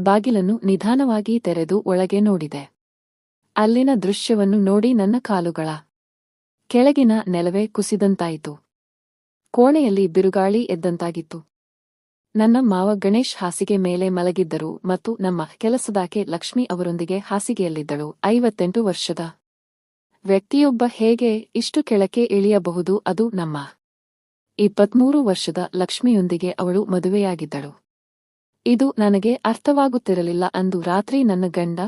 ಬಾಗಿಲನ್ನು ನಿಧಾನವಾಗಿ ತೆರೆದು ಒಳಗೆ ನೋಡಿದೆ. ಅಲ್ಲಿನ ದೃಶ್ಯವನ್ನು ನೋಡಿ ನನ್ನ ಕಾಲುಗಳ ಕೆಳಗಿನ ನೆಲವೇ ಕುಸಿದಂತಾಯಿತು. ಕೋಣೆಯಲ್ಲಿ ಬಿರುಗಾಳಿ ಎದ್ದಂತಾಗಿತ್ತು. ನನ್ನ ಮಾವ ಗಣೇಶ್ ಹಾಸಿಗೆ ಮೇಲೆ ಮಲಗಿದ್ದರು ಮತ್ತು ನಮ್ಮ ಕೆಲಸದಾಕೆ ಲಕ್ಷ್ಮಿ ಅವರೊಂದಿಗೆ ಹಾಸಿಗೆಯಲ್ಲಿದ್ದಳು. ಐವತ್ತೆಂಟು ವರ್ಷದ ವ್ಯಕ್ತಿಯೊಬ್ಬ ಹೇಗೆ ಇಷ್ಟು ಕೆಳಕ್ಕೆ ಇಳಿಯಬಹುದು ಅದು ನಮ್ಮ ಇಪ್ಪತ್ಮೂರು ವರ್ಷದ ಲಕ್ಷ್ಮಿಯೊಂದಿಗೆ ಅವಳು ಮದುವೆಯಾಗಿದ್ದಳು. ಇದು ನನಗೆ ಅರ್ಥವಾಗುತ್ತಿರಲಿಲ್ಲ ಅಂದು ರಾತ್ರಿ ನನ್ನ ಗಂಡ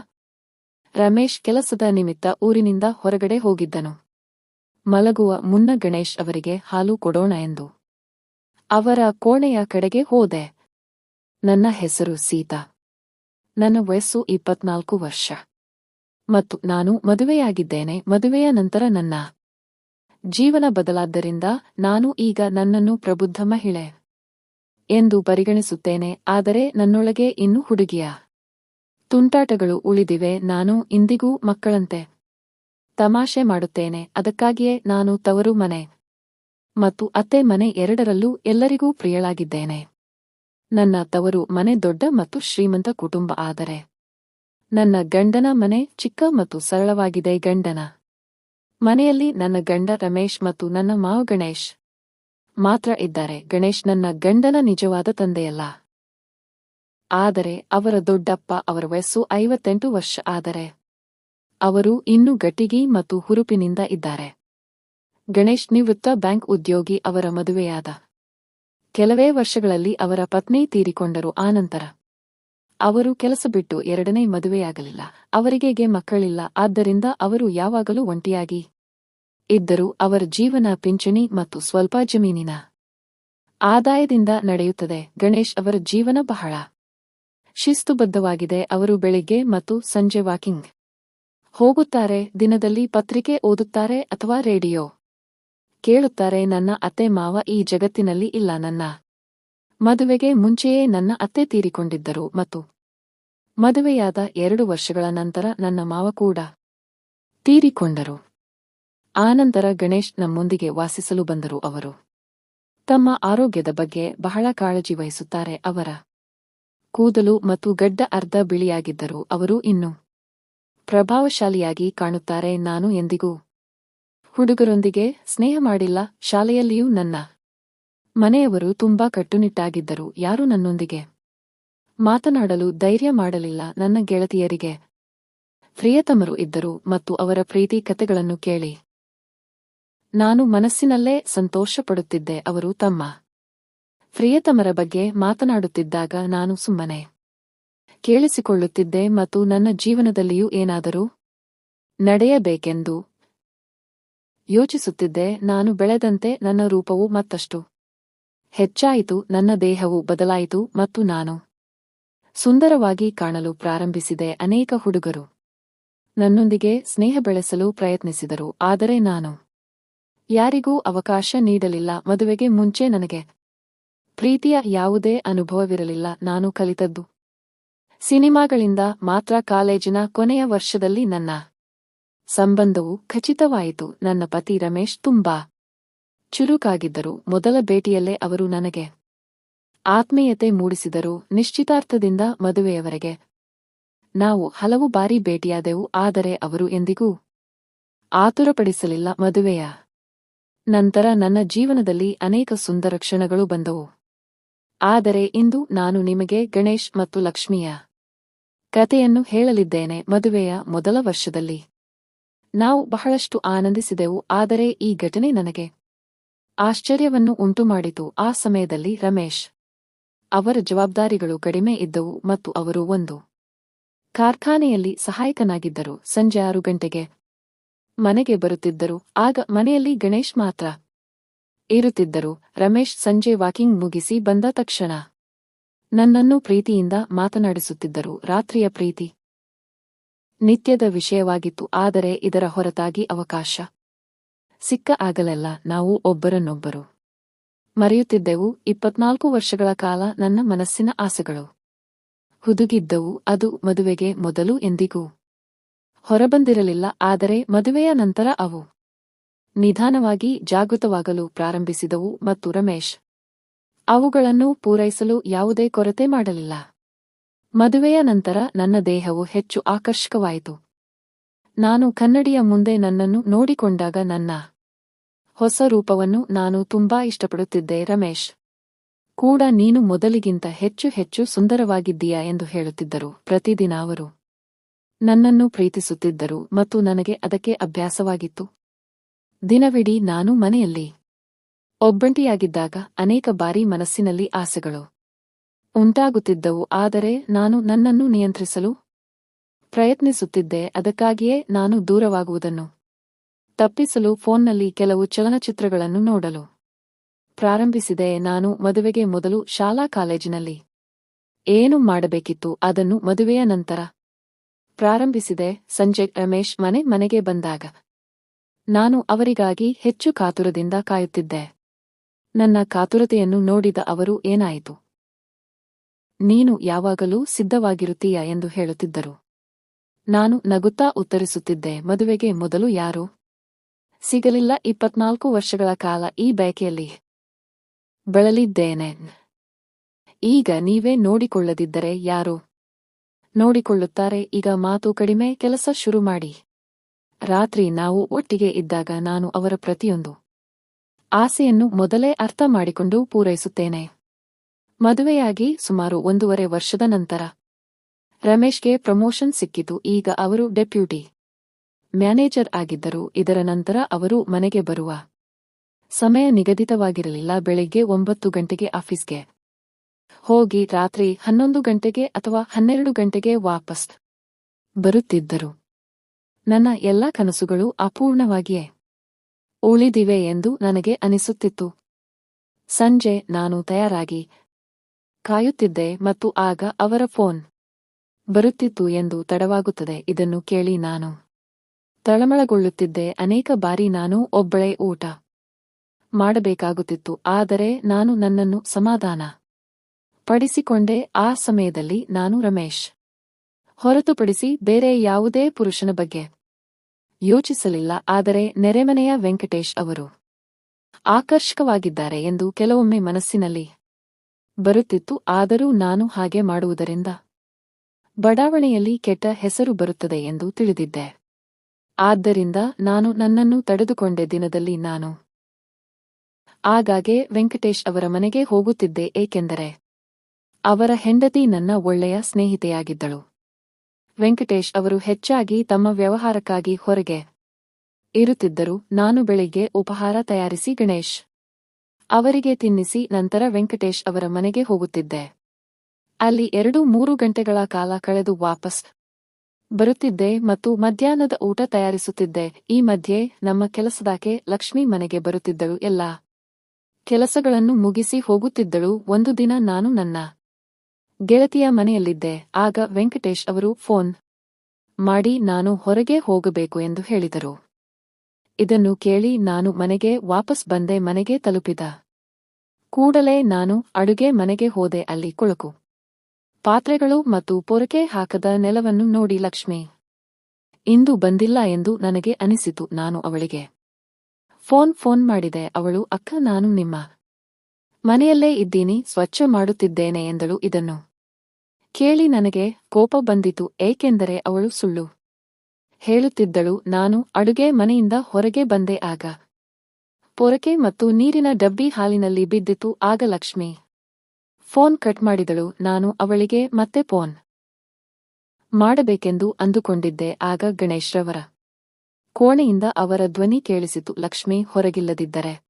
ರಮೇಶ್ ಕೆಲಸದ ನಿಮಿತ್ತ ಊರಿನಿಂದ ಹೊರಗಡೆ ಹೋಗಿದ್ದನು. ಮಲಗುವ ಮುನ್ನ ಗಣೇಶ್ ಅವರಿಗೆ ಹಾಲು ಕೊಡೋಣ ಎಂದು. ಅವರ ಕೋಣೆಯ ಕಡೆಗೆ ಹೋದೆ. ನನ್ನ ಹೆಸರು ಸೀತಾ. ನನ್ನ ವಯಸ್ಸು ಇಪ್ಪತ್ನಾಲ್ಕು ವರ್ಷ. ಮತ್ತು ನಾನು ಮದುವೆಯಾಗಿದ್ದೇನೆ, ಮದುವೆಯ ನಂತರ ನನ್ನ ಜೀವನ ಬದಲಾದ್ದರಿಂದ ನಾನು ಈಗ ನನ್ನನ್ನು ಪ್ರಬುದ್ಧ ಮಹಿಳೆ. ಎಂದು ಪರಿಗಣಿಸುತ್ತೇನೆ, ಆದರೆ ನನ್ನೊಳಗೆ ಇನ್ನು ಹುಡುಗಿಯ ತುಂಟಾಟಗಳು ಉಳಿದಿವೆ, ನಾನು ಇಂದಿಗೂ ಮಕ್ಕಳಂತೆ ತಮಾಷೆ ಮಾಡುತ್ತೇನೆ, ಅದಕ್ಕಾಗಿಯೇ ನಾನು ತವರು ಮನೆ ಮತ್ತು ಅತ್ತೆ ಮನೆ ಎರಡರಲ್ಲೂ ಎಲ್ಲರಿಗೂ ಪ್ರಿಯಳಾಗಿದ್ದೇನೆ. ನನ್ನ ತವರು ಮನೆ ದೊಡ್ಡ ಮತ್ತು ಶ್ರೀಮಂತ ಕುಟುಂಬ ಆದರೆ ನನ್ನ ಗಂಡನ ಮನೆ ಚಿಕ್ಕ ಮತ್ತು ಸರಳವಾಗಿದೆ, ಗಂಡನ ಮನೆಯಲ್ಲಿ ನನ್ನ ಗಂಡ ರಮೇಶ್ ಮತ್ತು ನನ್ನ ಮಾವ ಗಣೇಶ್. ಮಾತ್ರ ಇದ್ದಾರೆ ಗಣೇಶ್ ನನ್ನ ಗಂಡನ ನಿಜವಾದ ತಂದೆಯಲ್ಲ. ಆದರೆ ಅವರ ದೊಡ್ಡಪ್ಪ ಅವರ ವಯಸ್ಸು ಐವತ್ತೆಂಟು ವರ್ಷ ಆದರೆ ಅವರು ಇನ್ನೂ ಗಟ್ಟಿಗಿ ಮತ್ತು ಹುರುಪಿನಿಂದ ಇದ್ದಾರೆ. ಗಣೇಶ್ ನಿವೃತ್ತ ಬ್ಯಾಂಕ್ ಉದ್ಯೋಗಿ ಅವರ ಮದುವೆಯಾದ ಕೆಲವೇ ವರ್ಷಗಳಲ್ಲಿ ಅವರ ಪತ್ನಿ ತೀರಿಕೊಂಡರು ಆನಂತರ ಅವರು ಕೆಲಸ ಬಿಟ್ಟು ಎರಡನೇ ಮದುವೆಯಾಗಲಿಲ್ಲ. ಅವರಿಗೆಗೆ ಮಕ್ಕಳಿಲ್ಲ, ಆದ್ದರಿಂದ ಅವರು ಯಾವಾಗಲೂ ಒಂಟಿಯಾಗಿ ಇದ್ದರು ಅವರ ಜೀವನ ಪಿಂಚಣಿ ಮತ್ತು ಸ್ವಲ್ಪ ಜಮೀನಿನ ಆದಾಯದಿಂದ ನಡೆಯುತ್ತದೆ. ಗಣೇಶ್ ಅವರ ಜೀವನ ಬಹಳ ಶಿಸ್ತುಬದ್ಧವಾಗಿದೆ. ಅವರು ಬೆಳಿಗ್ಗೆ ಮತ್ತು ಸಂಜೆ ವಾಕಿಂಗ್ ಹೋಗುತ್ತಾರೆ, ದಿನದಲ್ಲಿ ಪತ್ರಿಕೆ ಓದುತ್ತಾರೆ ಅಥವಾ ರೇಡಿಯೋ ಕೇಳುತ್ತಾರೆ. ನನ್ನ ಅತ್ತೆ ಮಾವ ಈ ಜಗತ್ತಿನಲ್ಲಿ ಇಲ್ಲ. ನನ್ನ ಮದುವೆಗೆ ಮುಂಚೆಯೇ ನನ್ನ ಅತ್ತೆ ತೀರಿಕೊಂಡಿದ್ದರು ಮತ್ತು ಮದುವೆಯಾದ ಎರಡು ವರ್ಷಗಳ ನಂತರ ನನ್ನ ಮಾವ ಕೂಡ ತೀರಿಕೊಂಡರು. ಆನಂತರ ಗಣೇಶ್ ನಮ್ಮೊಂದಿಗೆ ವಾಸಿಸಲು ಬಂದರು ಅವರು. ತಮ್ಮ ಆರೋಗ್ಯದ ಬಗ್ಗೆ ಬಹಳ ಕಾಳಜಿ ವಹಿಸುತ್ತಾರೆ ಅವರ. ಕೂದಲು ಮತ್ತು ಗಡ್ಡ ಅರ್ಧ ಬಿಳಿಯಾಗಿದ್ದರು ಅವರು ಇನ್ನು ಪ್ರಭಾವಶಾಲಿಯಾಗಿ ಕಾಣುತ್ತಾರೆ ನಾನು ಎಂದಿಗೂ. ಹುಡುಗರೊಂದಿಗೆ ಸ್ನೇಹ ಮಾಡಿಲ್ಲ, ಶಾಲೆಯಲ್ಲಿಯೂ ನನ್ನ ಮನೆಯವರು ತುಂಬಾ ಕಟ್ಟುನಿಟ್ಟಾಗಿದ್ದರು, ಯಾರು ನನ್ನೊಂದಿಗೆ ಮಾತನಾಡಲು ಧೈರ್ಯ ಮಾಡಲಿಲ್ಲ, ನನ್ನ ಗೆಳತಿಯರಿಗೆ ಪ್ರಿಯತಮರು ಇದ್ದರು ಮತ್ತು ಅವರ ಪ್ರೀತಿ ಕಥೆಗಳನ್ನು ಕೇಳಿ. ನಾನು ಮನಸ್ಸಿನಲ್ಲೇ ಸಂತೋಷಪಡುತ್ತಿದ್ದೆ, ಅವರು ತಮ್ಮ ಪ್ರಿಯತಮರ ಬಗ್ಗೆ ಮಾತನಾಡುತ್ತಿದ್ದಾಗ ನಾನು ಸುಮ್ಮನೆ ಕೇಳಿಸಿಕೊಳ್ಳುತ್ತಿದ್ದೆ ಮತ್ತು ನನ್ನ ಜೀವನದಲ್ಲಿಯೂ ಏನಾದರೂ ನಡೆಯಬೇಕೆಂದು ಯೋಚಿಸುತ್ತಿದ್ದೆ, ನಾನು ಬೆಳೆದಂತೆ ನನ್ನ ರೂಪವು ಮತ್ತಷ್ಟು ಹೆಚ್ಚಾಯಿತು, ನನ್ನ ದೇಹವು ಬದಲಾಯಿತು ಮತ್ತು ನಾನು ಸುಂದರವಾಗಿ ಕಾಣಲು ಪ್ರಾರಂಭಿಸಿದೆ, ಅನೇಕ ಹುಡುಗರು ನನ್ನೊಂದಿಗೆ ಸ್ನೇಹ ಬೆಳೆಸಲು ಪ್ರಯತ್ನಿಸಿದರು, ಆದರೆ ನಾನು ಯಾರಿಗೂ ಅವಕಾಶ ನೀಡಲಿಲ್ಲ. ಮದುವೆಗೆ ಮುಂಚೆ ನನಗೆ ಪ್ರೀತಿಯ ಯಾವುದೇ ಅನುಭವವಿರಲಿಲ್ಲ. ನಾನು ಕಲಿತದ್ದು ಸಿನಿಮಾಗಳಿಂದ ಮಾತ್ರ. ಕಾಲೇಜಿನ ಕೊನೆಯ ವರ್ಷದಲ್ಲಿ ನನ್ನ ಸಂಬಂಧವು ಖಚಿತವಾಯಿತು. ನನ್ನ ಪತಿ ರಮೇಶ್ ತುಂಬಾ ಚುರುಕಾಗಿದ್ದರು. ಮೊದಲ ಭೇಟಿಯಲ್ಲೇ ಅವರು ನನಗೆ ಆತ್ಮೀಯತೆ ಮೂಡಿಸಿದರು. ನಿಶ್ಚಿತಾರ್ಥದಿಂದ ಮದುವೆಯವರೆಗೆ ನಾವು ಹಲವು ಬಾರಿ ಭೇಟಿಯಾದೆವು, ಆದರೆ ಅವರು ಎಂದಿಗೂ ಆತುರಪಡಿಸಲಿಲ್ಲ. ಮದುವೆಯ ನಂತರ ನನ್ನ ಜೀವನದಲ್ಲಿ ಅನೇಕ ಸುಂದರ ಕ್ಷಣಗಳು ಬಂದವು. ಆದರೆ ಇಂದು ನಾನು ನಿಮಗೆ ಗಣೇಶ್ ಮತ್ತು ಲಕ್ಷ್ಮಿಯ ಕಥೆಯನ್ನು ಹೇಳಲಿದ್ದೇನೆ ಮದುವೆಯ ಮೊದಲ ವರ್ಷದಲ್ಲಿ. ನಾವು ಬಹಳಷ್ಟು ಆನಂದಿಸಿದೆವು, ಆದರೆ ಈ ಘಟನೆ ನನಗೆ ಆಶ್ಚರ್ಯವನ್ನು ಉಂಟುಮಾಡಿತು. ಆ ಸಮಯದಲ್ಲಿ ರಮೇಶ್ ಅವರ ಜವಾಬ್ದಾರಿಗಳು ಕಡಿಮೆ ಇದ್ದವು ಮತ್ತು ಅವರು ಒಂದು ಕಾರ್ಖಾನೆಯಲ್ಲಿ ಸಹಾಯಕನಾಗಿದ್ದರು. ಸಂಜೆ ಆರು ಗಂಟೆಗೆ ಮನೆಗೆ ಬರುತ್ತಿದ್ದರು. ಆಗ ಮನೆಯಲ್ಲಿ ಗಣೇಶ್ ಮಾತ್ರ ಇರುತ್ತಿದ್ದರು. ರಮೇಶ್ ಸಂಜೆ ವಾಕಿಂಗ್ ಮುಗಿಸಿ ಬಂದ ತಕ್ಷಣ ನನ್ನನ್ನು ಪ್ರೀತಿಯಿಂದ ಮಾತನಾಡಿಸುತ್ತಿದ್ದರು. ರಾತ್ರಿಯ ಪ್ರೀತಿ ನಿತ್ಯದ ವಿಷಯವಾಗಿತ್ತು, ಆದರೆ ಇದರ ಹೊರತಾಗಿ ಅವಕಾಶ ಸಿಕ್ಕ ಆಗಲೆಲ್ಲ. ನಾವು ಒಬ್ಬರನ್ನೊಬ್ಬರು ಮರೆಯುತ್ತಿದ್ದೆವು. ಇಪ್ಪತ್ನಾಲ್ಕು ವರ್ಷಗಳ ಕಾಲ ನನ್ನ ಮನಸ್ಸಿನ ಆಸೆಗಳು ಹುದುಗಿದ್ದವು. ಅದು ಮದುವೆಗೆ ಮೊದಲು ಎಂದಿಗೂ ಹೊರಬಂದಿರಲಿಲ್ಲ, ಆದರೆ ಮದುವೆಯ ನಂತರ ಅವು ನಿಧಾನವಾಗಿ ಜಾಗೃತವಾಗಲು ಪ್ರಾರಂಭಿಸಿದವು ಮತ್ತು ರಮೇಶ್ ಅವುಗಳನ್ನು ಪೂರೈಸಲು ಯಾವುದೇ ಕೊರತೆ ಮಾಡಲಿಲ್ಲ. ಮದುವೆಯ ನಂತರ ನನ್ನ ದೇಹವು ಹೆಚ್ಚು ಆಕರ್ಷಕವಾಯಿತು. ನಾನು ಕನ್ನಡಿಯ ಮುಂದೆ ನನ್ನನ್ನು ನೋಡಿಕೊಂಡಾಗ ನನ್ನ ಹೊಸ ರೂಪವನ್ನು ನಾನು ತುಂಬಾ ಇಷ್ಟಪಡುತ್ತಿದ್ದೆ. ರಮೇಶ್ ಕೂಡ, ನೀನು ಮೊದಲಿಗಿಂತ ಹೆಚ್ಚು ಹೆಚ್ಚು ಸುಂದರವಾಗಿದ್ದೀಯಾ ಎಂದು ಹೇಳುತ್ತಿದ್ದರು. ಪ್ರತಿದಿನ ಅವರು ನನ್ನನ್ನು ಪ್ರೀತಿಸುತ್ತಿದ್ದರು ಮತ್ತು ನನಗೆ ಅದಕ್ಕೆ ಅಭ್ಯಾಸವಾಗಿತ್ತು. ದಿನವಿಡೀ ನಾನು ಮನೆಯಲ್ಲಿ ಒಬ್ಬಂಟಿಯಾಗಿದ್ದಾಗ ಅನೇಕ ಬಾರಿ ಮನಸ್ಸಿನಲ್ಲಿ ಆಸೆಗಳು ಉಂಟಾಗುತ್ತಿದ್ದವು, ಆದರೆ ನಾನು ನನ್ನನ್ನು ನಿಯಂತ್ರಿಸಲು ಪ್ರಯತ್ನಿಸುತ್ತಿದ್ದೆ, ಅದಕ್ಕಾಗಿಯೇ ನಾನು ದೂರವಾಗುವುದನ್ನು ತಪ್ಪಿಸಲು ಫೋನ್ನಲ್ಲಿ ಕೆಲವು ಚಲನಚಿತ್ರಗಳನ್ನು ನೋಡಲು ಪ್ರಾರಂಭಿಸಿದೆ. ನಾನು ಮದುವೆಗೆ ಮೊದಲು ಶಾಲಾ ಕಾಲೇಜಿನಲ್ಲಿ ಏನು ಮಾಡಬೇಕಿತ್ತು ಅದನ್ನು ಮದುವೆಯ ನಂತರ ಪ್ರಾರಂಭಿಸಿದೆ ಸಂಜೆ ರಮೇಶ್ ಮನೆ ಮನೆಗೆ ಬಂದಾಗ. ನಾನು ಅವರಿಗಾಗಿ ಹೆಚ್ಚು ಕಾತುರದಿಂದ ಕಾಯುತ್ತಿದ್ದೆ. ನನ್ನ ಕಾತುರತೆಯನ್ನು ನೋಡಿದ ಅವರು ಏನಾಯಿತು? ನೀನು ಯಾವಾಗಲೂ ಸಿದ್ಧವಾಗಿರುತ್ತೀಯ ಎಂದು ಹೇಳುತ್ತಿದ್ದರು. ನಾನು ನಗುತ್ತಾ ಉತ್ತರಿಸುತ್ತಿದ್ದೆ, ಮದುವೆಗೆ ಮೊದಲು ಯಾರು? ಸಿಗಲಿಲ್ಲ ಇಪ್ಪತ್ನಾಲ್ಕು ವರ್ಷಗಳ ಕಾಲ ಈ ಬಯಕೆಯಲ್ಲಿ ಬಳಲಿದ್ದೇನೆ. ಈಗ ನೀವೇ ನೋಡಿಕೊಳ್ಳದಿದ್ದರೆ ಯಾರು? ನೋಡಿಕೊಳ್ಳುತ್ತಾರೆ, ಈಗ ಮಾತು ಕಡಿಮೆ, ಕೆಲಸ ಶುರು ಮಾಡಿ. ರಾತ್ರಿ ನಾವು ಒಟ್ಟಿಗೆ ಇದ್ದಾಗ ನಾನು ಅವರ ಪ್ರತಿಯೊಂದು ಆಸೆಯನ್ನು ಮೊದಲೇ ಅರ್ಥ ಮಾಡಿಕೊಂಡು ಪೂರೈಸುತ್ತೇನೆ. ಮದುವೆಯಾಗಿ ಸುಮಾರು ಒಂದೂವರೆ ವರ್ಷದ ನಂತರ ರಮೇಶ್ಗೆ ಪ್ರಮೋಷನ್ ಸಿಕ್ಕಿತು, ಈಗ ಅವರು ಡೆಪ್ಯೂಟಿ ಮ್ಯಾನೇಜರ್ ಆಗಿದ್ದರು, ಇದರ ನಂತರ ಅವರು ಮನೆಗೆ ಬರುವ ಸಮಯ ನಿಗದಿತವಾಗಿರಲಿಲ್ಲ, ಬೆಳಿಗ್ಗೆ ಒಂಬತ್ತು ಗಂಟೆಗೆ ಆಫೀಸ್ಗೆ ಹೋಗಿ ರಾತ್ರಿ ಹನ್ನೊಂದು ಗಂಟೆಗೆ ಅಥವಾ ಹನ್ನೆರಡು ಗಂಟೆಗೆ ವಾಪಸ್ ಬರುತ್ತಿದ್ದರು. ನನ್ನ ಎಲ್ಲ ಕನಸುಗಳು ಅಪೂರ್ಣವಾಗಿಯೇ ಉಳಿದಿವೆ ಎಂದು ನನಗೆ ಅನಿಸುತ್ತಿತ್ತು. ಸಂಜೆ ನಾನು ತಯಾರಾಗಿ ಕಾಯುತ್ತಿದ್ದೆ ಮತ್ತು ಆಗ ಅವರ ಫೋನ್ ಬರುತ್ತಿತ್ತು ಎಂದು ತಡವಾಗುತ್ತದೆ. ಇದನ್ನು ಕೇಳಿ ನಾನು ತಳಮಳಗೊಳ್ಳುತ್ತಿದ್ದೆ. ಅನೇಕ ಬಾರಿ ನಾನು ಒಬ್ಬಳೇ ಊಟ ಮಾಡಬೇಕಾಗುತ್ತಿತ್ತು, ಆದರೆ ನಾನು ನನ್ನನ್ನು ಸಮಾಧಾನ ಪಡಿಸಿಕೊಂಡೆ, ಆ ಸಮಯದಲ್ಲಿ ನಾನು ರಮೇಶ್. ಹೊರತುಪಡಿಸಿ ಬೇರೆ ಯಾವುದೇ ಪುರುಷನ ಬಗ್ಗೆ ಯೋಚಿಸಲಿಲ್ಲ, ಆದರೆ ನೆರೆಮನೆಯ ವೆಂಕಟೇಶ್ ಅವರು ಆಕರ್ಷಕವಾಗಿದ್ದಾರೆ ಎಂದು ಕೆಲವೊಮ್ಮೆ ಮನಸ್ಸಿನಲ್ಲಿ ಬರುತ್ತಿತ್ತು, ಆದರೂ ನಾನು ಹಾಗೆ ಮಾಡುವುದರಿಂದ ಬಡಾವಣೆಯಲ್ಲಿ ಕೆಟ್ಟ ಹೆಸರು ಬರುತ್ತದೆ ಎಂದು ತಿಳಿದಿದ್ದೆ. ಆದ್ದರಿಂದ ನಾನು ನನ್ನನ್ನು ತಡೆದುಕೊಂಡೆ ದಿನದಲ್ಲಿ ನಾನು ಆಗಾಗೆ ವೆಂಕಟೇಶ್ ಅವರ ಮನೆಗೆ ಹೋಗುತ್ತಿದ್ದೆ, ಏಕೆಂದರೆ ಅವರ ಹೆಂಡತಿ ನನ್ನ ಒಳ್ಳೆಯ ಸ್ನೇಹಿತೆಯಾಗಿದ್ದಳು. ವೆಂಕಟೇಶ್ ಅವರು ಹೆಚ್ಚಾಗಿ ತಮ್ಮ ವ್ಯವಹಾರಕ್ಕಾಗಿ ಹೊರಗೆ ಇರುತ್ತಿದ್ದರು. ನಾನು ಬೆಳಿಗ್ಗೆ ಉಪಹಾರ ತಯಾರಿಸಿ ಗಣೇಶ್ ಅವರಿಗೆ ತಿನ್ನಿಸಿ, ನಂತರ ವೆಂಕಟೇಶ್ ಅವರ ಮನೆಗೆ ಹೋಗುತ್ತಿದ್ದೆ. ಅಲ್ಲಿ ಎರಡು ಮೂರು ಗಂಟೆಗಳ ಕಾಲ ಕಳೆದು ವಾಪಸ್ ಬರುತ್ತಿದ್ದೆ ಮತ್ತು ಮಧ್ಯಾಹ್ನದ ಊಟ ತಯಾರಿಸುತ್ತಿದ್ದೆ. ಈ ಮಧ್ಯೆ ನಮ್ಮ ಕೆಲಸದಾಕೆ ಲಕ್ಷ್ಮಿ ಮನೆಗೆ ಬರುತ್ತಿದ್ದಳು. ಎಲ್ಲ ಕೆಲಸಗಳನ್ನು ಮುಗಿಸಿ ಹೋಗುತ್ತಿದ್ದಳು. ಒಂದು ದಿನ ನಾನು ನನ್ನ ಗೆಳತಿಯ ಮನೆಯಲ್ಲಿದ್ದೆ, ಆಗ ವೆಂಕಟೇಶ್ ಅವರು ಫೋನ್ ಮಾಡಿ ನಾನು ಹೊರಗೆ ಹೋಗಬೇಕು ಎಂದು ಹೇಳಿದರು. ಇದನ್ನು ಕೇಳಿ ನಾನು ಮನೆಗೆ ವಾಪಸ್ ಬಂದೆ, ಮನೆಗೆ ತಲುಪಿದ ಕೂಡಲೇ ನಾನು ಅಡುಗೆ ಮನೆಗೆ ಹೋದೆ, ಅಲ್ಲಿ ಕೊಳಕು ಪಾತ್ರೆಗಳು ಮತ್ತು ಪೊರಕೆ ಹಾಕದ ನೆಲವನ್ನು ನೋಡಿ ಲಕ್ಷ್ಮಿ, ಇಂದು ಬಂದಿಲ್ಲ ಎಂದು ನನಗೆ ಅನಿಸಿತು, ನಾನು ಅವಳಿಗೆ ಫೋನ್ ಫೋನ್ ಮಾಡಿದೆ, ಅವಳು, ಅಕ್ಕ, ನಾನು ನಿಮ್ಮ ಮನೆಯಲ್ಲೇ ಇದ್ದೀನಿ, ಸ್ವಚ್ಛ ಮಾಡುತ್ತಿದ್ದೇನೆ, ಎಂದಳು ಇದನ್ನು ಕೇಳಿ ನನಗೆ ಕೋಪ ಬಂದಿತು, ಏಕೆಂದರೆ ಅವಳು ಸುಳ್ಳು. ಹೇಳುತ್ತಿದ್ದಳು, ನಾನು ಅಡುಗೆ ಮನೆಯಿಂದ ಹೊರಗೆ ಬಂದೆ ಆಗ. ಪೊರಕೆ ಮತ್ತು ನೀರಿನ ಡಬ್ಬಿ ಹಾಲಿನಲ್ಲಿ ಬಿದ್ದಿತು, ಆಗ ಲಕ್ಷ್ಮಿ. ಫೋನ್ ಕಟ್ ಮಾಡಿದಳು, ನಾನು ಅವಳಿಗೆ ಮತ್ತೆ ಫೋನ್ ಮಾಡಬೇಕೆಂದು ಅಂದುಕೊಂಡಿದ್ದೆ, ಆಗ ಗಣೇಶ್ರವರ ಕೋಣೆಯಿಂದ ಅವರ ಧ್ವನಿ ಕೇಳಿಸಿತು, ಲಕ್ಷ್ಮಿ, ಹೊರಗಿಲ್ಲದಿದ್ದರೆ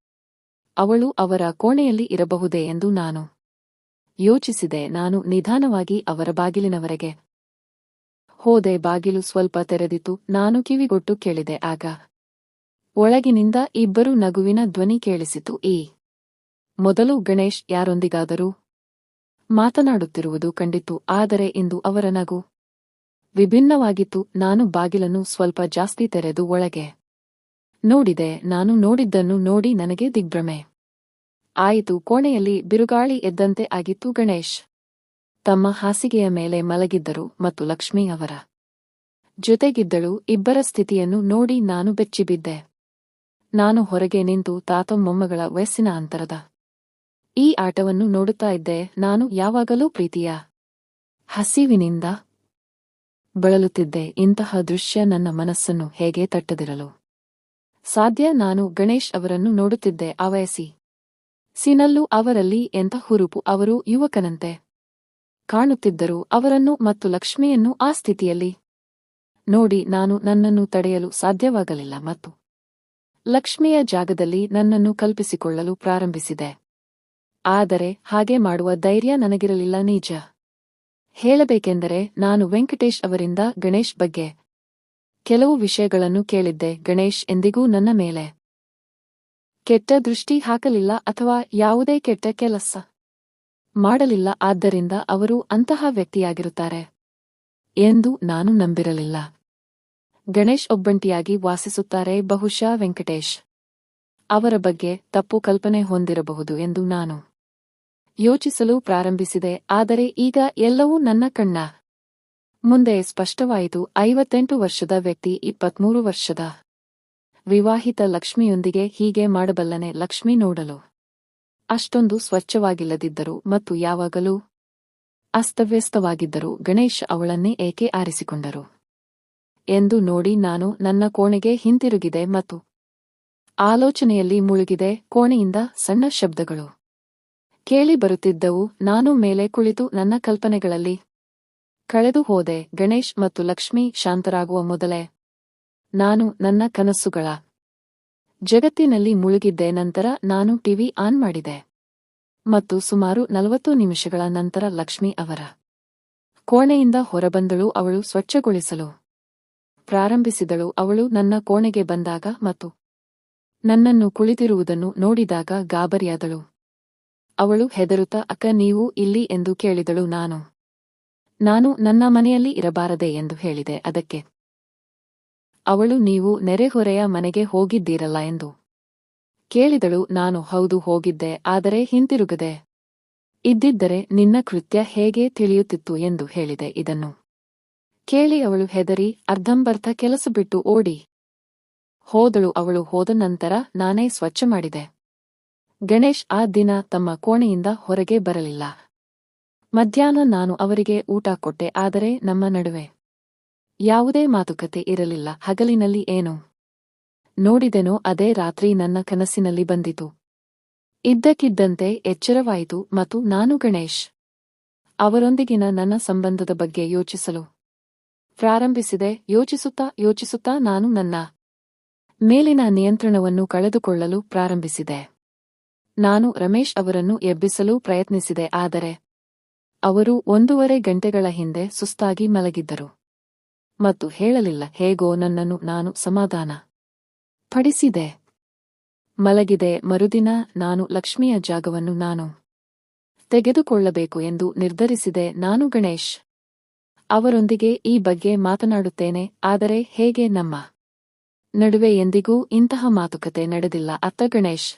ಅವಳು ಅವರ ಕೋಣೆಯಲ್ಲಿ ಇರಬಹುದೇ? ಎಂದು ನಾನು ಯೋಚಿಸಿದೆ, ನಾನು ನಿಧಾನವಾಗಿ ಅವರ ಬಾಗಿಲಿನವರೆಗೆ. ಹೋದೆ, ಬಾಗಿಲು ಸ್ವಲ್ಪ ತೆರೆದಿತು ನಾನು ಕಿವಿಗೊಟ್ಟು ಕೇಳಿದೆ, ಆಗ. ಒಳಗಿನಿಂದ ಇಬ್ಬರು ನಗುವಿನ ಧ್ವನಿ ಕೇಳಿಸಿತು ಈ ಮೊದಲು ಗಣೇಶ್ ಯಾರೊಂದಿಗಾದರೂ ಮಾತನಾಡುತ್ತಿರುವುದು ಕಂಡಿತು ಆದರೆ ಇಂದು ಅವರ ನಗು ವಿಭಿನ್ನವಾಗಿತ್ತು, ನಾನು ಬಾಗಿಲನ್ನು ಸ್ವಲ್ಪ ಜಾಸ್ತಿ ತೆರೆದು ಒಳಗೆ ನೋಡಿದೆ, ನಾನು ನೋಡಿದ್ದನ್ನು ನೋಡಿ ನನಗೆ ದಿಗ್ಭ್ರಮೆ. ಆಯಿತು, ಕೋಣೆಯಲ್ಲಿ ಬಿರುಗಾಳಿ ಎದ್ದಂತೆ ಆಗಿತ್ತು ಗಣೇಶ್. ತಮ್ಮ ಹಾಸಿಗೆಯ ಮೇಲೆ ಮಲಗಿದ್ದರು ಮತ್ತು ಲಕ್ಷ್ಮಿ ಅವರ ಜೊತೆಗಿದ್ದಳು ಇಬ್ಬರ ಸ್ಥಿತಿಯನ್ನು ನೋಡಿ ನಾನು ಬೆಚ್ಚಿಬಿದ್ದೆ. ನಾನು ಹೊರಗೆ ನಿಂತು ತಾತ ಮೊಮ್ಮಗಳ ವಯಸ್ಸಿನ ಅಂತರದ ಈ ಆಟವನ್ನು ನೋಡುತ್ತಾ ಇದ್ದೆ, ನಾನು ಯಾವಾಗಲೂ ಪ್ರೀತಿಯ ಹಸಿವಿನಿಂದ ಬಳಲುತ್ತಿದ್ದೆ, ಇಂತಹ ದೃಶ್ಯ ನನ್ನ ಮನಸ್ಸನ್ನು ಹೇಗೆ ತಟ್ಟದಿರಲು ಸಾಧ್ಯ? ನಾನು ಗಣೇಶ್ ಅವರನ್ನು ನೋಡುತ್ತಿದ್ದೆ ಆ ವಯಸ್ಸಿ ಸಿನಲ್ಲೂ ಅವರಲ್ಲಿ ಎಂಥ ಹುರುಪು ಅವರು ಯುವಕನಂತೆ ಕಾಣುತ್ತಿದ್ದರು ಅವರನ್ನು ಮತ್ತು ಲಕ್ಷ್ಮಿಯನ್ನು ಆ ಸ್ಥಿತಿಯಲ್ಲಿ. ನೋಡಿ, ನಾನು ನನ್ನನ್ನು ತಡೆಯಲು ಸಾಧ್ಯವಾಗಲಿಲ್ಲ ಮತ್ತು ಲಕ್ಷ್ಮಿಯ ಜಾಗದಲ್ಲಿ ನನ್ನನ್ನು ಕಲ್ಪಿಸಿಕೊಳ್ಳಲು ಪ್ರಾರಂಭಿಸಿದೆ. ಆದರೆ ಹಾಗೆ ಮಾಡುವ ಧೈರ್ಯ ನನಗಿರಲಿಲ್ಲ ನಿಜ. ಹೇಳಬೇಕೆಂದರೆ ನಾನು ವೆಂಕಟೇಶ್ ಅವರಿಂದ ಗಣೇಶ್ ಬಗ್ಗೆ ಕೆಲವು ವಿಷಯಗಳನ್ನು ಕೇಳಿದ್ದೆ. ಗಣೇಶ್ ಎಂದಿಗೂ ನನ್ನ ಮೇಲೆ ಕೆಟ್ಟ ದೃಷ್ಟಿ ಹಾಕಲಿಲ್ಲ ಅಥವಾ ಯಾವುದೇ ಕೆಟ್ಟ ಕೆಲಸ ಮಾಡಲಿಲ್ಲ ಆದ್ದರಿಂದ ಅವರು ಅಂತಹ ವ್ಯಕ್ತಿಯಾಗಿರುತ್ತಾರೆ ಎಂದು ನಾನು ನಂಬಿರಲಿಲ್ಲ. ಗಣೇಶ್ ಒಬ್ಬಂಟಿಯಾಗಿ ವಾಸಿಸುತ್ತಾರೆ, ಬಹುಶಃ ವೆಂಕಟೇಶ್. ಅವರ ಬಗ್ಗೆ ತಪ್ಪು ಕಲ್ಪನೆ ಹೊಂದಿರಬಹುದು ಎಂದು ನಾನು ಯೋಚಿಸಲು ಪ್ರಾರಂಭಿಸಿದೆ, ಆದರೆ ಈಗ ಎಲ್ಲವೂ ನನ್ನ ಕಣ್ಣ ಮುಂದೆ ಸ್ಪಷ್ಟವಾಯಿತು. ಐವತ್ತೆಂಟು ವರ್ಷದ ವ್ಯಕ್ತಿ, ಇಪ್ಪತ್ಮೂರು ವರ್ಷದ ವಿವಾಹಿತ ಲಕ್ಷ್ಮಿಯೊಂದಿಗೆ ಹೀಗೆ ಮಾಡಬಲ್ಲನೆ ಲಕ್ಷ್ಮಿ ನೋಡಲು. ಅಷ್ಟೊಂದು ಸ್ವಚ್ಛವಾಗಿಲ್ಲದಿದ್ದರು ಮತ್ತು ಯಾವಾಗಲೂ ಅಸ್ತವ್ಯಸ್ತವಾಗಿದ್ದರು ಗಣೇಶ್ ಅವಳನ್ನೇ ಏಕೆ ಆರಿಸಿಕೊಂಡರು? ಎಂದು ನೋಡಿ ನಾನು ನನ್ನ ಕೋಣೆಗೆ ಹಿಂತಿರುಗಿದೆ ಮತ್ತು ಆಲೋಚನೆಯಲ್ಲಿ ಮುಳುಗಿದೆ ಕೋಣೆಯಿಂದ ಸಣ್ಣ ಶಬ್ದಗಳು. ಕೇಳಿ ಬರುತ್ತಿದ್ದವು, ನಾನು ಮೇಲೆ ಕುಳಿತು ನನ್ನ ಕಲ್ಪನೆಗಳಲ್ಲಿ ಕಳೆದು ಹೋದೆ ಗಣೇಶ್ ಮತ್ತು ಲಕ್ಷ್ಮಿ ಶಾಂತರಾಗುವ ಮೊದಲೇ ನಾನು ನನ್ನ ಕನಸುಗಳ ಜಗತ್ತಿನಲ್ಲಿ ಮುಳುಗಿದ್ದೆ ನಂತರ ನಾನು ಟಿವಿ ಆನ್ ಮಾಡಿದೆ. ಮತ್ತು ಸುಮಾರು ನಲವತ್ತು ನಿಮಿಷಗಳ ನಂತರ ಲಕ್ಷ್ಮಿ ಅವರ ಕೋಣೆಯಿಂದ ಹೊರಬಂದಳು ಅವಳು ಸ್ವಚ್ಛಗೊಳಿಸಲು. ಪ್ರಾರಂಭಿಸಿದಳು ಅವಳು ನನ್ನ ಕೋಣೆಗೆ ಬಂದಾಗ ಮತ್ತು ನನ್ನನ್ನು ಕುಳಿತಿರುವುದನ್ನು ನೋಡಿದಾಗ ಗಾಬರಿಯಾದಳು. ಅವಳು ಹೆದರುತ್ತಾ, ಅಕ್ಕ, ನೀವು ಇಲ್ಲಿ ಎಂದು ಕೇಳಿದಳು ನಾನು. ನಾನು ನನ್ನ ಮನೆಯಲ್ಲಿ ಇರಬಾರದೆ ಎಂದು ಹೇಳಿದೆ. ಅದಕ್ಕೆ ಅವಳು ನೀವು ನೆರೆಹೊರೆಯ ಮನೆಗೆ ಹೋಗಿದ್ದೀರಲ್ಲ ಎಂದು. ಕೇಳಿದಳು, ನಾನು ಹೌದು ಹೋಗಿದ್ದೆ, ಆದರೆ ಹಿಂತಿರುಗದೆ. ಇದ್ದಿದ್ದರೆ ನಿನ್ನ ಕೃತ್ಯ ಹೇಗೆ ತಿಳಿಯುತ್ತಿತ್ತು ಎಂದು ಹೇಳಿದೆ, ಇದನ್ನು ಕೇಳಿ ಅವಳು ಹೆದರಿ, ಅರ್ಧಂಬರ್ಧ ಕೆಲಸ ಬಿಟ್ಟು ಓಡಿ. ಹೋದಳು, ಅವಳು ಹೋದ ನಂತರ ನಾನೇ ಸ್ವಚ್ಛ ಮಾಡಿದೆ. ಗಣೇಶ್ ಆ ದಿನ ತಮ್ಮ ಕೋಣೆಯಿಂದ ಹೊರಗೆ ಬರಲಿಲ್ಲ. ಮಧ್ಯಾಹ್ನ ನಾನು ಅವರಿಗೆ ಊಟ ಕೊಟ್ಟೆ, ಆದರೆ ನಮ್ಮ ನಡುವೆ ಯಾವುದೇ ಮಾತುಕತೆ ಇರಲಿಲ್ಲ. ಹಗಲಿನಲ್ಲಿ ಏನು ನೋಡಿದೆನೋ ಅದೇ ರಾತ್ರಿ ನನ್ನ ಕನಸಿನಲ್ಲಿ ಬಂದಿತು. ಇದ್ದಕ್ಕಿದ್ದಂತೆ ಎಚ್ಚರವಾಯಿತು ಮತ್ತು ನಾನು ಗಣೇಶ್ ಅವರೊಂದಿಗಿನ ನನ್ನ ಸಂಬಂಧದ ಬಗ್ಗೆ ಯೋಚಿಸಲು ಪ್ರಾರಂಭಿಸಿದೆ. ಯೋಚಿಸುತ್ತಾ ಯೋಚಿಸುತ್ತಾ ನಾನು ನನ್ನ ಮೇಲಿನ ನಿಯಂತ್ರಣವನ್ನು ಕಳೆದುಕೊಳ್ಳಲು ಪ್ರಾರಂಭಿಸಿದೆ. ನಾನು ರಮೇಶ್ ಅವರನ್ನು ಎಬ್ಬಿಸಲು ಪ್ರಯತ್ನಿಸಿದೆ, ಆದರೆ ಅವರು ಒಂದೂವರೆ ಗಂಟೆಗಳ ಹಿಂದೆ ಸುಸ್ತಾಗಿ ಮಲಗಿದ್ದರು. ಮತ್ತು ಹೇಳಲಿಲ್ಲ, ಹೇಗೋ ನನ್ನನ್ನು ನಾನು ಸಮಾಧಾನ ಪಡಿಸಿದೆ. ಮಲಗಿದೆ, ಮರುದಿನ ನಾನು ಲಕ್ಷ್ಮಿಯ ಜಾಗವನ್ನು ನಾನು ತೆಗೆದುಕೊಳ್ಳಬೇಕು ಎಂದು ನಿರ್ಧರಿಸಿದೆ. ನಾನು ಗಣೇಶ್ ಅವರೊಂದಿಗೆ ಈ ಬಗ್ಗೆ ಮಾತನಾಡುತ್ತೇನೆ, ಆದರೆ ಹೇಗೆ ನಮ್ಮ ನಡುವೆ ಎಂದಿಗೂ ಇಂತಹ ಮಾತುಕತೆ ನಡೆದಿಲ್ಲ. ಅತ್ತ ಗಣೇಶ್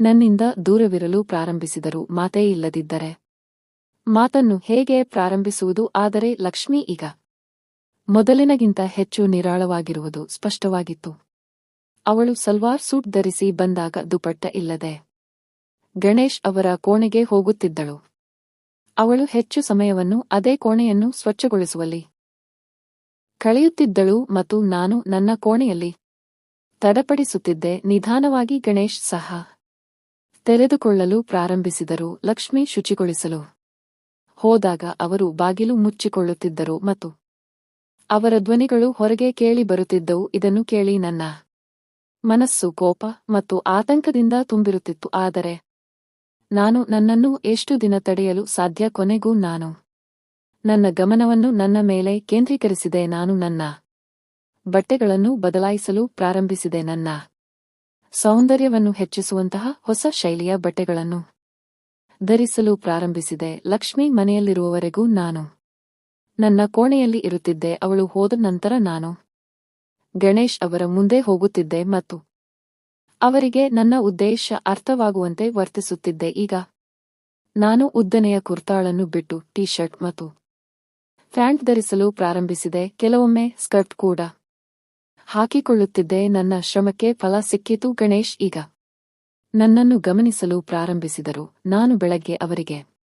ನನ್ನಿಂದ ದೂರವಿರಲು ಪ್ರಾರಂಭಿಸಿದರು, ಮಾತೇ ಇಲ್ಲದಿದ್ದರೆ. ಮಾತನ್ನು ಹೇಗೆ ಪ್ರಾರಂಭಿಸುವುದು, ಆದರೆ ಲಕ್ಷ್ಮಿ ಈಗ ಮೊದಲಿನಗಿಂತ ಹೆಚ್ಚು ನಿರಾಳವಾಗಿರುವುದು ಸ್ಪಷ್ಟವಾಗಿತ್ತು. ಅವಳು ಸಲ್ವಾರ್ ಸೂಟ್ ಧರಿಸಿ ಬಂದಾಗ ದುಪಟ್ಟ ಇಲ್ಲದೆ ಗಣೇಶ್ ಅವರ ಕೋಣೆಗೆ ಹೋಗುತ್ತಿದ್ದಳು. ಅವಳು ಹೆಚ್ಚು ಸಮಯವನ್ನು ಅದೇ ಕೋಣೆಯನ್ನು ಸ್ವಚ್ಛಗೊಳಿಸುವಲ್ಲಿ ಕಳೆಯುತ್ತಿದ್ದಳು ಮತ್ತು ನಾನು ನನ್ನ ಕೋಣೆಯಲ್ಲಿ ತಡಪಡಿಸುತ್ತಿದ್ದೆ, ನಿಧಾನವಾಗಿ ಗಣೇಶ್ ಸಹ ತೆರೆದುಕೊಳ್ಳಲು ಪ್ರಾರಂಭಿಸಿದರು, ಲಕ್ಷ್ಮಿ ಶುಚಿಗೊಳಿಸಲು ಹೋದಾಗ ಅವರು ಬಾಗಿಲು ಮುಚ್ಚಿಕೊಳ್ಳುತ್ತಿದ್ದರು ಮತ್ತು ಅವರ ಧ್ವನಿಗಳು ಹೊರಗೆ ಕೇಳಿ ಬರುತ್ತಿದ್ದವು, ಇದನ್ನು ಕೇಳಿ ನನ್ನ ಮನಸ್ಸು ಕೋಪ ಮತ್ತು ಆತಂಕದಿಂದ ತುಂಬಿರುತ್ತಿತ್ತು, ಆದರೆ ನಾನು ನನ್ನನ್ನು ಎಷ್ಟು ದಿನ ತಡೆಯಲು ಸಾಧ್ಯ ಕೊನೆಗೂ ನಾನು ನನ್ನ ಗಮನವನ್ನು ನನ್ನ ಮೇಲೆ ಕೇಂದ್ರೀಕರಿಸಿದೆ, ನಾನು ನನ್ನ ಬಟ್ಟೆಗಳನ್ನು ಬದಲಾಯಿಸಲು ಪ್ರಾರಂಭಿಸಿದೆ, ನನ್ನ ಸೌಂದರ್ಯವನ್ನು ಹೆಚ್ಚಿಸುವಂತಹ ಹೊಸ ಶೈಲಿಯ ಬಟ್ಟೆಗಳನ್ನು ಧರಿಸಲು ಪ್ರಾರಂಭಿಸಿದೆ, ಲಕ್ಷ್ಮಿ ಮನೆಯಲ್ಲಿರುವವರೆಗೂ ನಾನು ನನ್ನ ಕೋಣೆಯಲ್ಲಿ ಇರುತ್ತಿದ್ದೆ, ಅವಳು ಹೋದ ನಂತರ ನಾನು. ಗಣೇಶ್ ಅವರ ಮುಂದೆ ಹೋಗುತ್ತಿದ್ದೆ ಮತ್ತು ಅವರಿಗೆ ನನ್ನ ಉದ್ದೇಶ ಅರ್ಥವಾಗುವಂತೆ ವರ್ತಿಸುತ್ತಿದ್ದೆ. ಈಗ ನಾನು ಉದ್ದನೆಯ ಕುರ್ತಾಳನ್ನು ಬಿಟ್ಟು ಟೀ ಶರ್ಟ್ ಮತ್ತು ಪ್ಯಾಂಟ್ ಧರಿಸಲು ಪ್ರಾರಂಭಿಸಿದೆ. ಕೆಲವೊಮ್ಮೆ ಸ್ಕರ್ಟ್ ಕೂಡ ಹಾಕಿಕೊಳ್ಳುತ್ತಿದ್ದೆ. ನನ್ನ ಶ್ರಮಕ್ಕೆ ಫಲ ಸಿಕ್ಕಿತು ಗಣೇಶ್. ಈಗ ನನ್ನನ್ನು ಗಮನಿಸಲು ಪ್ರಾರಂಭಿಸಿದರು. ನಾನು ಬೆಳಗ್ಗೆ ಅವರಿಗೆ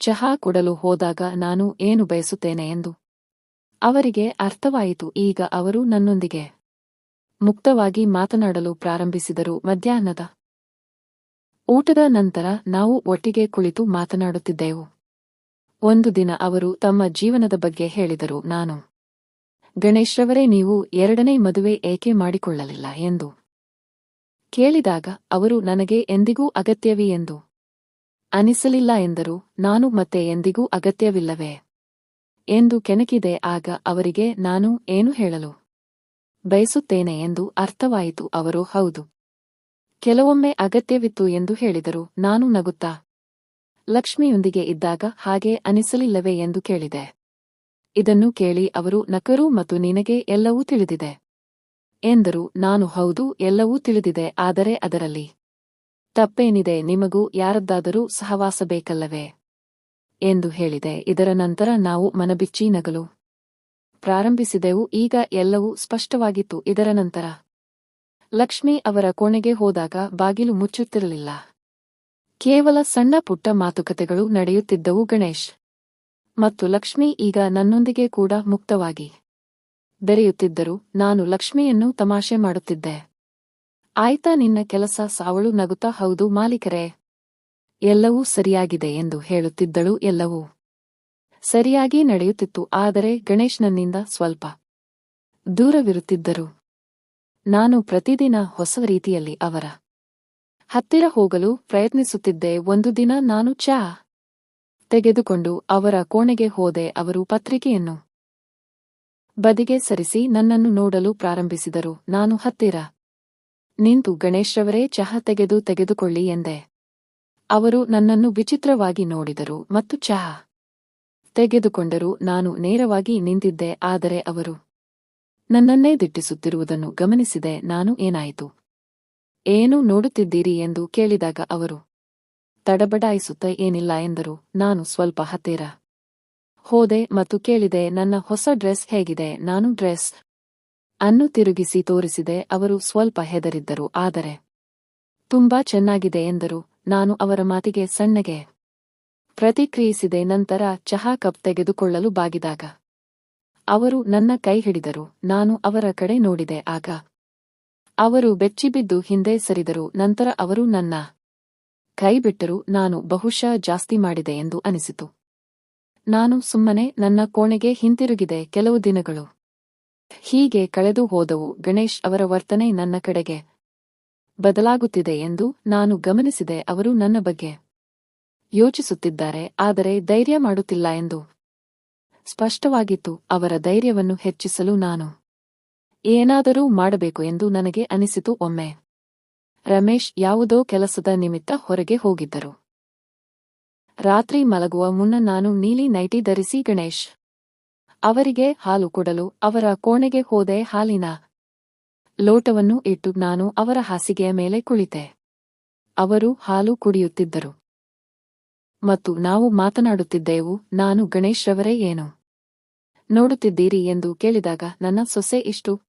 ಚಹಾ ಕೊಡಲು ಹೋದಾಗ ನಾನು ಏನು ಬಯಸುತ್ತೇನೆ ಎಂದು. ಅವರಿಗೆ ಅರ್ಥವಾಯಿತು, ಈಗ ಅವರು ನನ್ನೊಂದಿಗೆ ಮುಕ್ತವಾಗಿ ಮಾತನಾಡಲು ಪ್ರಾರಂಭಿಸಿದರು. ಮಧ್ಯಾಹ್ನದ ಊಟದ ನಂತರ ನಾವು ಒಟ್ಟಿಗೆ ಕುಳಿತು ಮಾತನಾಡುತ್ತಿದ್ದೆವು. ಒಂದು ದಿನ ಅವರು ತಮ್ಮ ಜೀವನದ ಬಗ್ಗೆ ಹೇಳಿದರು, ನಾನು ಗಣೇಶ್ರವರೇ, ನೀವು ಎರಡನೇ ಮದುವೆ ಏಕೆ ಮಾಡಿಕೊಳ್ಳಲಿಲ್ಲ? ಎಂದು ಕೇಳಿದಾಗ ಅವರು, ನನಗೆ ಎಂದಿಗೂ ಅಗತ್ಯವೇ? ಎಂದು ಅನಿಸಲಿಲ್ಲ ಎಂದರು. ನಾನು ಮತ್ತೆ ಎಂದಿಗೂ ಅಗತ್ಯವಿಲ್ಲವೇ? ಎಂದು ಕೆಣಕಿದೆ. ಆಗ ಅವರಿಗೆ, ನಾನು ಏನು ಹೇಳಲು ಬಯಸುತ್ತೇನೆ ಎಂದು ಅರ್ಥವಾಯಿತು. ಅವರು, ಹೌದು. ಕೆಲವೊಮ್ಮೆ ಅಗತ್ಯವಿತ್ತು ಎಂದು ಹೇಳಿದರು. ನಾನು ನಗುತ್ತಾ? ಲಕ್ಷ್ಮಿಯೊಂದಿಗೆ ಇದ್ದಾಗ ಹಾಗೆ ಅನಿಸಲಿಲ್ಲವೇ ಎಂದು ಕೇಳಿದೆ. ಇದನ್ನು ಕೇಳಿ ಅವರು, ನಕರು ಮತ್ತು ನಿನಗೆ ಎಲ್ಲವೂ ತಿಳಿದಿದೆ? ಎಂದರು. ನಾನು, ಹೌದು, ಎಲ್ಲವೂ ತಿಳಿದಿದೆ. ಆದರೆ ಅದರಲ್ಲಿ ತಪ್ಪೇನಿದೆ, ನಿಮಗೂ ಯಾರದ್ದಾದರೂ ಸಹವಾಸ ಬೇಕಲ್ಲವೇ ಎಂದು ಹೇಳಿದೆ. ಇದರ ನಂತರ ನಾವು ಮನಬಿಚ್ಚಿ ನಗಲು. ಪ್ರಾರಂಭಿಸಿದೆವು. ಈಗ ಎಲ್ಲವೂ ಸ್ಪಷ್ಟವಾಗಿತ್ತು. ಇದರ ನಂತರ ಲಕ್ಷ್ಮಿ ಅವರ ಕೋಣೆಗೆ ಹೋದಾಗ ಬಾಗಿಲು ಮುಚ್ಚುತ್ತಿರಲಿಲ್ಲ. ಕೇವಲ ಸಣ್ಣ ಪುಟ್ಟ ಮಾತುಕತೆಗಳು ನಡೆಯುತ್ತಿದ್ದವು ಗಣೇಶ್. ಮತ್ತು ಲಕ್ಷ್ಮಿ ಈಗ ನನ್ನೊಂದಿಗೆ ಕೂಡ ಮುಕ್ತವಾಗಿ ಬೆರೆಯುತ್ತಿದ್ದರು. ನಾನು ಲಕ್ಷ್ಮಿಯನ್ನು ತಮಾಷೆ ಮಾಡುತ್ತಿದ್ದೆ. ಆಯ್ತಾ ನಿನ್ನ ಕೆಲಸ ಸಾವಳು ನಗುತ್ತಾ ಹೌದು ಮಾಲೀಕರೇ. ಎಲ್ಲವೂ ಸರಿಯಾಗಿದೆ ಎಂದು ಹೇಳುತ್ತಿದ್ದಳು ಎಲ್ಲವೂ. ಸರಿಯಾಗಿ ನಡೆಯುತ್ತಿತ್ತು, ಆದರೆ ಗಣೇಶ್ನನ್ನಿಂದ ಸ್ವಲ್ಪ ದೂರವಿರುತ್ತಿದ್ದರು. ನಾನು ಪ್ರತಿದಿನ ಹೊಸ ರೀತಿಯಲ್ಲಿ ಅವರ ಹತ್ತಿರ ಹೋಗಲು ಪ್ರಯತ್ನಿಸುತ್ತಿದ್ದೆ, ಒಂದು ದಿನ ನಾನು ಚಾ ತೆಗೆದುಕೊಂಡು ಅವರ ಕೋಣೆಗೆ ಹೋದೆ, ಅವರು ಪತ್ರಿಕೆಯನ್ನು ಬದಿಗೆ ಸರಿಸಿ ನನ್ನನ್ನು ನೋಡಲು ಪ್ರಾರಂಭಿಸಿದರು. ನಾನು ಹತ್ತಿರ ನಿಂತು ಗಣೇಶ್ರವರೇ ಚಹಾ ತೆಗೆದು ತೆಗೆದುಕೊಳ್ಳಿ ಎಂದೆ. ಅವರು ನನ್ನನ್ನು ವಿಚಿತ್ರವಾಗಿ ನೋಡಿದರು ಮತ್ತು ಚಹಾ ತೆಗೆದುಕೊಂಡರು. ನಾನು ನೇರವಾಗಿ ನಿಂತಿದ್ದೆ, ಆದರೆ ಅವರು ನನ್ನನ್ನೇ ದಿಟ್ಟಿಸುತ್ತಿರುವುದನ್ನು ಗಮನಿಸಿದೆ. ನಾನು ಏನಾಯಿತು? ಏನು ನೋಡುತ್ತಿದ್ದೀರಿ ಎಂದು ಕೇಳಿದಾಗ ಅವರು ತಡಬಡಾಯಿಸುತ್ತ ಏನಿಲ್ಲ ಎಂದರು. ನಾನು ಸ್ವಲ್ಪ ಹತ್ತಿರ ಹೋದೆ ಮತ್ತು ಕೇಳಿದೆ, ನನ್ನ ಹೊಸ ಡ್ರೆಸ್ ಹೇಗಿದೆ? ನಾನು ಡ್ರೆಸ್ ಅನ್ನು ತಿರುಗಿಸಿ ತೋರಿಸಿದೆ, ಅವರು ಸ್ವಲ್ಪ ಹೆದರಿದ್ದರು, ಆದರೆ, ತುಂಬಾ ಚೆನ್ನಾಗಿದೆ ಎಂದರು. ನಾನು ಅವರ ಮಾತಿಗೆ ಸಣ್ಣಗೆ ಪ್ರತಿಕ್ರಿಯಿಸಿದೆ, ನಂತರ ಚಹಾ ಕಪ್ ತೆಗೆದುಕೊಳ್ಳಲು ಬಾಗಿದಾಗ ಅವರು ನನ್ನ ಕೈ ಹಿಡಿದರು, ನಾನು ಅವರ ಕಡೆ ನೋಡಿದೆ, ಆಗ ಅವರು ಬೆಚ್ಚಿಬಿದ್ದು ಹಿಂದೆ ಸರಿದರು, ನಂತರ ಅವರು ನನ್ನ ಕೈ ಬಿಟ್ಟರು, ನಾನು ಬಹುಶಃ ಜಾಸ್ತಿ ಮಾಡಿದೆ ಎಂದು ಅನಿಸಿತು. ನಾನು ಸುಮ್ಮನೆ ನನ್ನ ಕೋಣೆಗೆ ಹಿಂತಿರುಗಿದೆ, ಕೆಲವು ದಿನಗಳು ಹೀಗೆ ಕಳೆದು ಹೋದವು. ಗಣೇಶ್ ಅವರ ವರ್ತನೆ ನನ್ನ ಕಡೆಗೆ ಬದಲಾಗುತ್ತಿದೆ ಎಂದು ನಾನು ಗಮನಿಸಿದೆ. ಅವರು ನನ್ನ ಬಗ್ಗೆ ಯೋಚಿಸುತ್ತಿದ್ದಾರೆ, ಆದರೆ ಧೈರ್ಯ ಮಾಡುತ್ತಿಲ್ಲ ಎಂದು ಸ್ಪಷ್ಟವಾಗಿತ್ತು. ಅವರ ಧೈರ್ಯವನ್ನು ಹೆಚ್ಚಿಸಲು ನಾನು ಏನಾದರೂ ಮಾಡಬೇಕು ಎಂದು ನನಗೆ ಅನಿಸಿತು. ಒಮ್ಮೆ ರಮೇಶ್ ಯಾವುದೋ ಕೆಲಸದ ನಿಮಿತ್ತ ಹೊರಗೆ ಹೋಗಿದ್ದರು. ರಾತ್ರಿ ಮಲಗುವ ಮುನ್ನ ನಾನು ನೀಲಿ ನೈಟಿ ಧರಿಸಿ, ಗಣೇಶ್ ಅವರಿಗೆ ಹಾಲು ಕೊಡಲು ಅವರ ಕೋಣೆಗೆ ಹೋದೆ ಹಾಲಿನ ಲೋಟವನ್ನು ಇಟ್ಟು ನಾನು ಅವರ ಹಾಸಿಗೆಯ ಮೇಲೆ ಕುಳಿತೆ. ಅವರು ಹಾಲು ಕುಡಿಯುತ್ತಿದ್ದರು. ಮತ್ತು ನಾವು ಮಾತನಾಡುತ್ತಿದ್ದೆವು, ನಾನು ಗಣೇಶ್ ರವರೇ ಏನು? ನೋಡುತ್ತಿದ್ದೀರಿ ಎಂದು ಕೇಳಿದಾಗ, ನನ್ನ ಸೊಸೆ ಇಷ್ಟು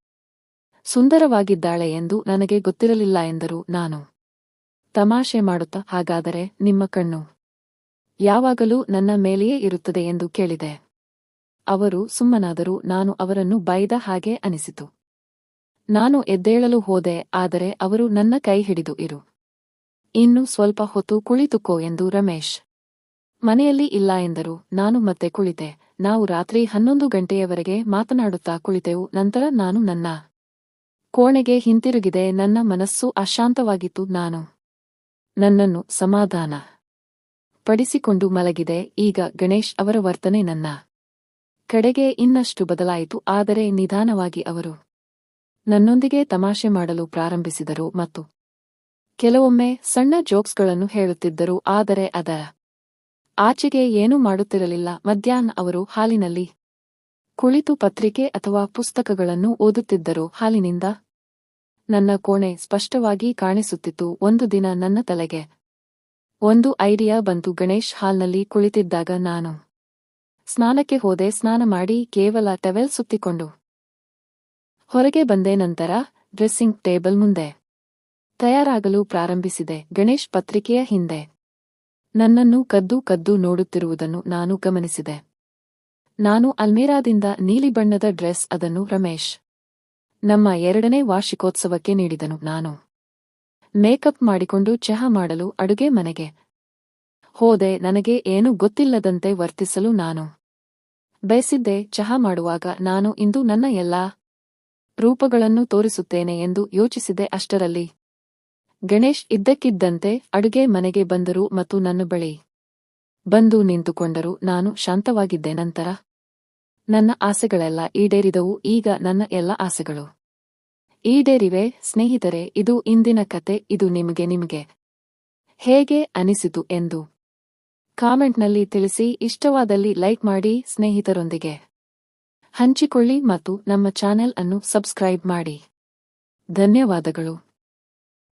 ಸುಂದರವಾಗಿದ್ದಾಳೆ ಎಂದು ನನಗೆ ಗೊತ್ತಿರಲಿಲ್ಲ ಎಂದರು ನಾನು. ತಮಾಷೆ ಮಾಡುತ್ತಾ, ಹಾಗಾದರೆ ನಿಮ್ಮ ಕಣ್ಣು ಯಾವಾಗಲೂ ನನ್ನ ಮೇಲೆಯೇ ಇರುತ್ತದೆ ಎಂದು ಕೇಳಿದೆ. ಅವರು ಸುಮ್ಮನಾದರೂ ನಾನು ಅವರನ್ನು ಬೈದ ಹಾಗೆ ಅನಿಸಿತು. ನಾನು ಎದ್ದೇಳಲು ಹೋದೆ, ಆದರೆ ಅವರು ನನ್ನ ಕೈ ಹಿಡಿದು ಇರು. ಇನ್ನು ಸ್ವಲ್ಪ ಹೊತ್ತು ಕುಳಿತುಕೋ ಎಂದು ರಮೇಶ್. ಮನೆಯಲ್ಲಿ ಇಲ್ಲ ಎಂದರು, ನಾನು ಮತ್ತೆ ಕುಳಿತೆ. ನಾವು ರಾತ್ರಿ ಹನ್ನೊಂದು ಗಂಟೆಯವರೆಗೆ ಮಾತನಾಡುತ್ತಾ ಕುಳಿತೆವು, ನಂತರ ನಾನು ನನ್ನ ಕೋಣೆಗೆ ಹಿಂತಿರುಗಿದೆ, ನನ್ನ ಮನಸ್ಸು ಅಶಾಂತವಾಗಿತ್ತು, ನಾನು ನನ್ನನ್ನು ಸಮಾಧಾನ ಪಡಿಸಿಕೊಂಡು ಮಲಗಿದೆ, ಈಗ ಗಣೇಶ್ ಅವರ ವರ್ತನೆ ನನ್ನ ಕಡೆಗೆ ಇನ್ನಷ್ಟು ಬದಲಾಯಿತು, ಆದರೆ ನಿಧಾನವಾಗಿ ಅವರು ನನ್ನೊಂದಿಗೆ ತಮಾಷೆ ಮಾಡಲು ಪ್ರಾರಂಭಿಸಿದರು ಮತ್ತು ಕೆಲವೊಮ್ಮೆ ಸಣ್ಣ ಜೋಕ್ಸ್ಗಳನ್ನು ಹೇಳುತ್ತಿದ್ದರು, ಆದರೆ ಅದ ಆಚೆಗೆ ಏನೂ ಮಾಡುತ್ತಿರಲಿಲ್ಲ. ಮಧ್ಯಾಹ್ನ ಅವರು ಹಾಲಿನಲ್ಲಿ ಕುಳಿತು ಪತ್ರಿಕೆ ಅಥವಾ ಪುಸ್ತಕಗಳನ್ನು ಓದುತ್ತಿದ್ದರು. ಹಾಲಿನಿಂದ ನನ್ನ ಕೋಣೆ ಸ್ಪಷ್ಟವಾಗಿ ಕಾಣಿಸುತ್ತಿತ್ತು. ಒಂದು ದಿನ ನನ್ನ ತಲೆಗೆ ಒಂದು ಐಡಿಯಾ ಬಂತು. ಗಣೇಶ್ ಹಾಲ್ನಲ್ಲಿ ಕುಳಿತಿದ್ದಾಗ ನಾನು ಸ್ನಾನಕ್ಕೆ ಹೋದೆ ಸ್ನಾನ ಮಾಡಿ ಕೇವಲ ಟವೆಲ್ ಸುತ್ತಿಕೊಂಡು. ಹೊರಗೆ ಬಂದೆ ನಂತರ ಡ್ರೆಸ್ಸಿಂಗ್ ಟೇಬಲ್ ಮುಂದೆ. ತಯಾರಾಗಲು ಪ್ರಾರಂಭಿಸಿದೆ ಗಣೇಶ್ ಪತ್ರಿಕೆಯ ಹಿಂದೆ. ನನ್ನನ್ನು ಕದ್ದು ಕದ್ದು ನೋಡುತ್ತಿರುವುದನ್ನು ನಾನು ಗಮನಿಸಿದೆ. ನಾನು ಅಲ್ಮೇರಾದಿಂದ ನೀಲಿ ಬಣ್ಣದ ಡ್ರೆಸ್ ಅದನ್ನು ರಮೇಶ್. ನಮ್ಮ ಎರಡನೇ ವಾರ್ಷಿಕೋತ್ಸವಕ್ಕೆ ನೀಡಿದನು ನಾನು. ಮೇಕಪ್ ಮಾಡಿಕೊಂಡು ಚಹಾ ಮಾಡಲು ಅಡುಗೆ ಮನೆಗೆ. ಹೋದೆ ನನಗೆ ಏನೂ ಗೊತ್ತಿಲ್ಲದಂತೆ ವರ್ತಿಸಲು ನಾನು. ಬಯಸಿದ್ದೆ ಚಹಾ ಮಾಡುವಾಗ ನಾನು ಇಂದು ನನ್ನ ಎಲ್ಲಾ ರೂಪಗಳನ್ನು ತೋರಿಸುತ್ತೇನೆ ಎಂದು ಯೋಚಿಸಿದೆ ಅಷ್ಟರಲ್ಲಿ. ಗಣೇಶ್ ಇದ್ದಕ್ಕಿದ್ದಂತೆ ಅಡುಗೆ ಮನೆಗೆ ಬಂದರು ಮತ್ತು ನನ್ನ ಬಳಿ ಬಂದು ನಿಂತುಕೊಂಡರು. ನಾನು ಶಾಂತವಾಗಿದ್ದೆ. ನಂತರ ನನ್ನ ಆಸೆಗಳೆಲ್ಲ ಈಡೇರಿದವು. ಈಗ ನನ್ನ ಎಲ್ಲ ಆಸೆಗಳು ಈಡೇರಿವೆ. ಸ್ನೇಹಿತರೆ, ಇದು ಇಂದಿನ ಕತೆ. ಇದು ನಿಮಗೆ ನಿಮಗೆ ಹೇಗೆ ಅನಿಸಿತು ಎಂದು ಕಾಮೆಂಟ್ನಲ್ಲಿ ತಿಳಿಸಿ ಇಷ್ಟವಾದಲ್ಲಿ ಲೈಕ್ ಮಾಡಿ ಸ್ನೇಹಿತರೊಂದಿಗೆ. ಹಂಚಿಕೊಳ್ಳಿ ಮತ್ತು ನಮ್ಮ ಚಾನೆಲ್ ಅನ್ನು ಸಬ್ಸ್ಕ್ರೈಬ್ ಮಾಡಿ. ಧನ್ಯವಾದಗಳು.